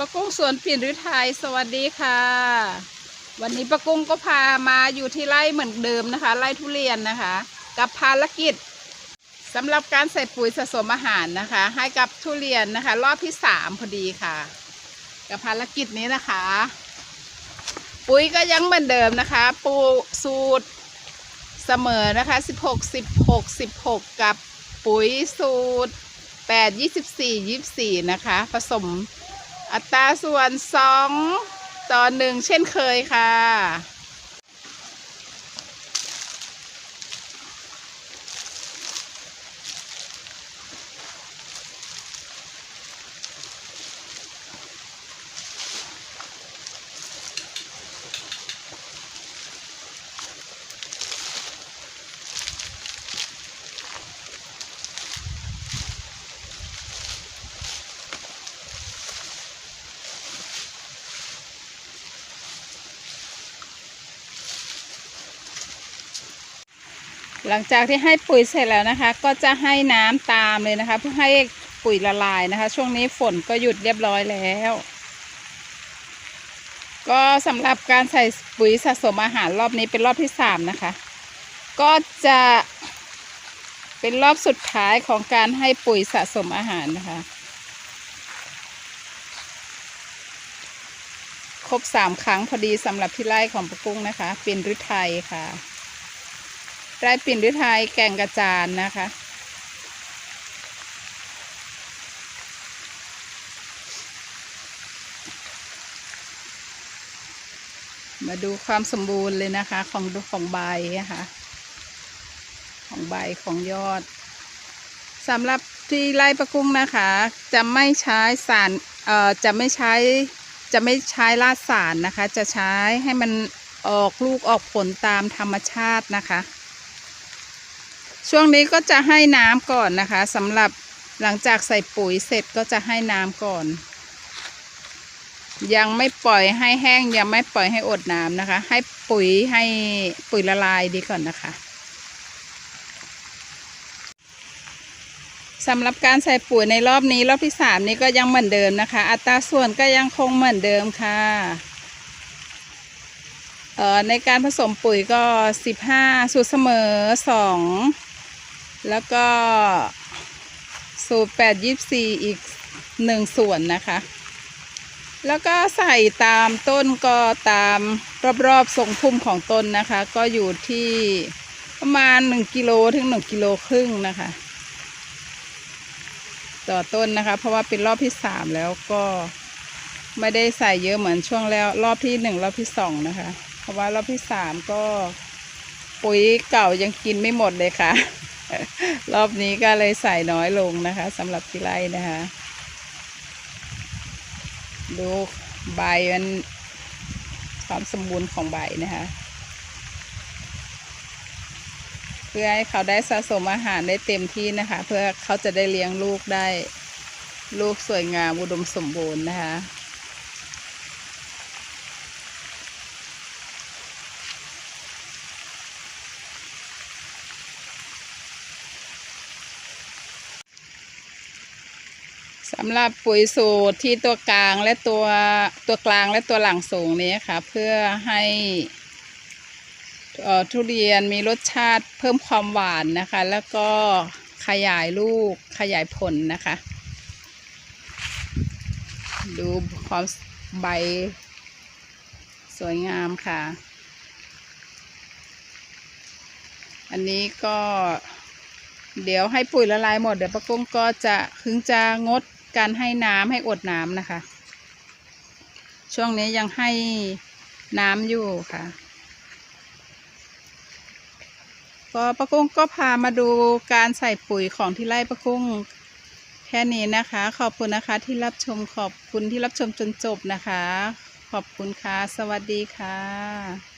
ปะกุ้งสวนปิ่นฤทัยสวัสดีค่ะ วันนี้ปะกุ้งก็พามาอยู่ที่ไร่เหมือนเดิมนะคะ ไร่ทุเรียนนะคะ กับภารกิจสำหรับการใส่ปุ๋ยสะสมอาหารนะคะ ให้กับทุเรียนนะคะ รอบที่สามพอดีค่ะ กับภารกิจนี้นะคะ ปุ๋ยก็ยังเหมือนเดิมนะคะ ปูสูตรเสมอนะคะ16 16 16 กับปุ๋ยสูตร 8 24 24 นะคะ ผสม อัตราส่วน 2 ต่อ 1 เช่นเคยค่ะ หลังจากที่ให้ปุ๋ยเสร็จแล้วนะคะ ก็จะให้น้ำตามเลยนะคะ เพื่อให้ปุ๋ยละลายนะคะ ช่วงนี้ฝนก็หยุดเรียบร้อยแล้ว ก็สำหรับการใส่ปุ๋ยสะสมอาหารรอบนี้เป็นรอบที่สามนะคะ ก็จะเป็นรอบสุดท้ายของการให้ปุ๋ยสะสมอาหารนะคะ ครบสามครั้งพอดีสำหรับที่ไร่ของปะกุ้งนะคะ เป็นฤทัยค่ะ ไร่ปิ่นฤทัยแก่งกระจานนะคะ มาดูความสมบูรณ์เลยนะคะ ของของใบนะคะของใบของยอดสำหรับที่ไร่ประกุ้งนะคะ จะไม่ใช้สารเอ่อจะไม่ใช้จะไม่ใช้ราดสารนะคะ จะใช้ให้มันออกลูกออกผลตามธรรมชาตินะคะ ช่วงนี้ก็จะให้น้ำก่อนนะคะสำหรับหลังจากใส่ปุ๋ยเสร็จก็จะให้น้ำก่อน ยังไม่ปล่อยให้แห้งยังไม่ปล่อยให้อดน้ำนะคะ ให้ปุ๋ยให้ปุ๋ยละลายดีก่อนนะคะสำหรับการใส่ปุ๋ยในรอบนี้รอบที่สามนี้ก็ยังเหมือนเดิมนะคะ อัตราส่วนก็ยังคงเหมือนเดิมค่ะเอ่อในการผสมปุ๋ยก็สิบห้าสูตรเสมอสอง แล้วก็สูตรแปดยี่สี่อีกหนึ่งส่วนนะคะ แล้วก็ใส่ตามต้นก็ตามรอบๆทรงพุ่มของต้นนะคะ ก็อยู่ที่ประมาณ1กิโลถึง1กิโลครึ่งนะคะ ต่อต้นนะคะ เพราะว่าเป็นรอบที่สามแล้วก็ไม่ได้ใส่เยอะเหมือนช่วงแล้ว รอบที่หนึ่งรอบที่สองนะคะ เพราะว่ารอบที่สามก็ปุ๋ยเก่ายังกินไม่หมดเลยค่ะ รอบนี้ก็เลยใส่น้อยลงนะคะสำหรับที่ไร่นะคะ ดูใบมันความสมบูรณ์ของใบนะคะ เพื่อให้เขาได้สะสมอาหารได้เต็มที่นะคะ เพื่อเขาจะได้เลี้ยงลูกได้ ลูกสวยงามอุดมสมบูรณ์นะคะ สำหรับปุ๋ยสูตรที่ตัวกลางและตัวตัวกลางและตัวหลังสูงนี้ค่ะ เพื่อให้เอ่อทุเรียนมีรสชาติเพิ่มความหวานนะคะ แล้วก็ขยายลูกขยายผลนะคะ ดูความใบสวยงามค่ะ อันนี้ก็เดี๋ยวให้ปุ๋ยละลายหมด เดี๋ยวป้ากุ้งก็จะถึงจะงด การให้น้ำให้อดน้ำนะคะ ช่วงนี้ยังให้น้ำอยู่ค่ะ ก็ป้ากุ้งก็พามาดูการใส่ปุ๋ยของที่ไร่ป้ากุ้งแค่นี้นะคะ ขอบคุณนะคะที่รับชมขอบคุณที่รับชมจนจบนะคะ ขอบคุณค่ะ สวัสดีค่ะ